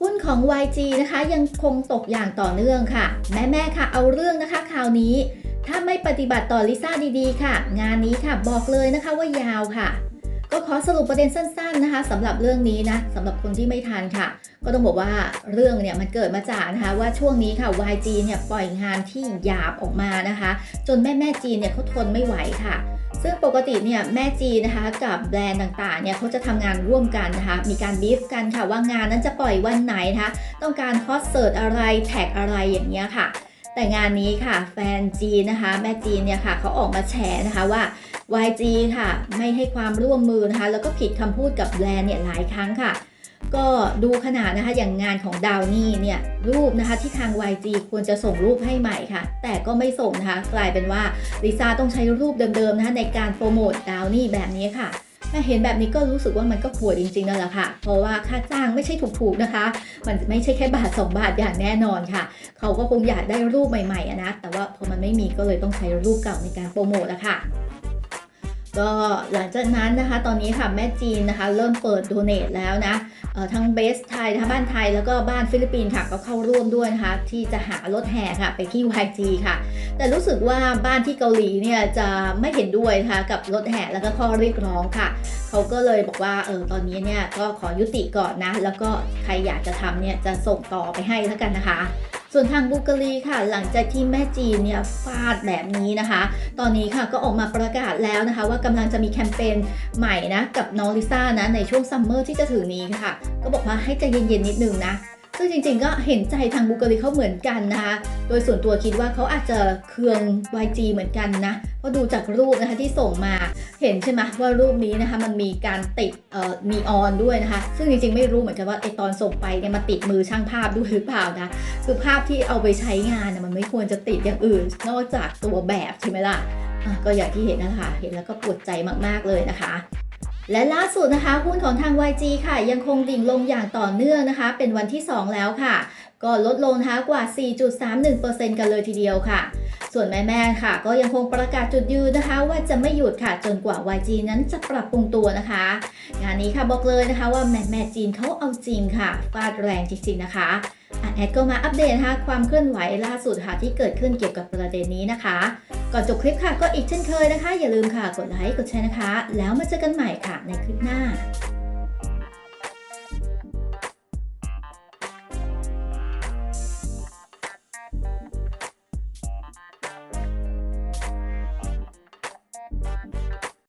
หุ้นของ YG นะคะยังคงตกอย่างต่อเนื่องค่ะ แม่แม่ค่ะเอาเรื่องนะคะข่าวนี้ ถ้าไม่ปฏิบัติต่อลิซ่าดีๆ ค่ะ งานนี้ค่ะบอกเลยนะคะว่ายาวค่ะ ก็ขอสรุปประเด็นสั้นๆนะคะสำหรับเรื่องนี้นะสำหรับคนที่ไม่ทันค่ะ ก็ต้องบอกว่าเรื่องเนี่ยมันเกิดมาจากนะคะว่าช่วงนี้ค่ะ YG เนี่ยปล่อยงานที่หยาบออกมานะคะ จนแม่แม่จีนเนี่ยเขาทนไม่ไหวค่ะ ซึ่งปกติเนี่ยแม่จีนะคะกับแบรนด์ต่างๆเนี่ยเขาจะทำงานร่วมกันนะคะมีการบีฟกันค่ะว่างานนั้นจะปล่อยวันไหนนะคะต้องการคอสเสิร์ตอะไรแท็กอะไรอย่างเงี้ยค่ะ แต่งานนี้ค่ะ แฟนจีนนะคะ แม่จีนเนี่ยค่ะเขาออกมาแฉนะคะว่า YG ค่ะ ไม่ให้ความร่วมมือนะคะ แล้วก็ผิดคำพูดกับแบรนด์เนี่ยหลายครั้งค่ะ ก็ดูขนาดนะคะอย่างงานของดาวนี่เนี่ยรูปนะคะที่ทาง YG ควรจะส่งรูปให้ใหม่ค่ะ แต่ก็ไม่ส่งนะคะ กลายเป็นว่าลิซ่าต้องใช้รูปเดิมๆนะคะในการโปรโมทดาวนี่แบบนี้ค่ะ เห็นแบบนี้ก็รู้สึกว่ามันก็ปวดจริงๆนั่นแหละค่ะ เพราะว่าค่าจ้างไม่ใช่ถูกๆนะคะ มันไม่ใช่แค่บาท 2 บาทอย่างแน่นอนค่ะ เขาก็คงอยากได้รูปใหม่ๆอะนะ แต่ว่าพอมันไม่มีก็เลยต้องใช้รูปเก่าในการโปรโมทอะค่ะ ก็หลังจากนั้นนะคะ ตอนนี้ค่ะแม่จีนนะคะ เริ่มเปิดโดเนทแล้วนะทั้งเบสไทยนะคะบ้านไทยแล้วก็บ้านฟิลิปปินส์ค่ะก็เข้าร่วมด้วยนะคะ ที่จะหารถแห่ค่ะไปที่ YG ค่ะ แต่รู้สึกว่าบ้านที่เกาหลีเนี่ยจะไม่เห็นด้วยนะคะกับรถแห่แล้วก็ข้อเรียกร้องค่ะ เขาก็เลยบอกว่าเออตอนนี้เนี่ยก็ขอยุติก่อนนะ แล้วก็ใครอยากจะทำเนี่ยจะส่งต่อไปให้แล้วกันนะคะ ส่วนทางบุการีค่ะ หลังจากที่แม่จีนเนี่ยฟาดแบบนี้นะคะ ตอนนี้ค่ะก็ออกมาประกาศแล้วนะคะ ว่ากำลังจะมีแคมเปญใหม่นะกับน้องลิซ่านะในช่วงซัมเมอร์ที่จะถึงนี้ค่ะ ก็บอกว่าให้ใจเย็นๆนิดนึงนะ ซึ่งจริงๆก็เห็นใจทางบูการีเขาเหมือนกันนะคะ โดยส่วนตัวคิดว่าเขาอาจจะเคือง YG เหมือนกันนะ เพราะดูจากรูปนะคะที่ส่งมา เห็นใช่ไหมว่ารูปนี้นะคะมันมีการติดเอ่อนีออนด้วยนะคะ ซึ่งจริงๆไม่รู้เหมือนกันว่าไอตอนส่งไปเนี่ยมาติดมือช่างภาพด้วยหรือเปล่านะ คือภาพที่เอาไปใช้งานน่ะมันไม่ควรจะติดอย่างอื่น นอกจากตัวแบบใช่ไหมล่ะ ก็อย่างที่เห็นนะคะ เห็นแล้วก็ปวดใจมากๆเลยนะคะ และล่าสุดนะคะหุ้นของทาง YG ค่ะยังคงดิ่งลงอย่างต่อเนื่องนะคะ เป็นวันที่ 2 แล้วค่ะ ก็ลดลงนะคะกว่า 4.31%กันเลยทีเดียวค่ะ ส่วนแม่ๆค่ะ ก็ยังคงประกาศจุดยืนนะคะ ว่าจะไม่หยุดค่ะจนกว่า YG นั้นจะปรับปรุงตัวนะคะ งานนี้ค่ะบอกเลยนะคะว่าแม่แม่จีนเขาเอาจริงค่ะฟาดแรงจริงๆนะคะอะแอดก็มาอัปเดตนะคะความเคลื่อนไหวล่าสุดค่ะที่เกิดขึ้นเกี่ยวกับประเด็นนี้นะคะ ก่อนจบคลิปค่ะก็อีกเช่นเคยนะคะ อย่าลืมค่ะกดไลค์กดแชร์นะคะ แล้วมาเจอกันใหม่ค่ะในคลิปหน้า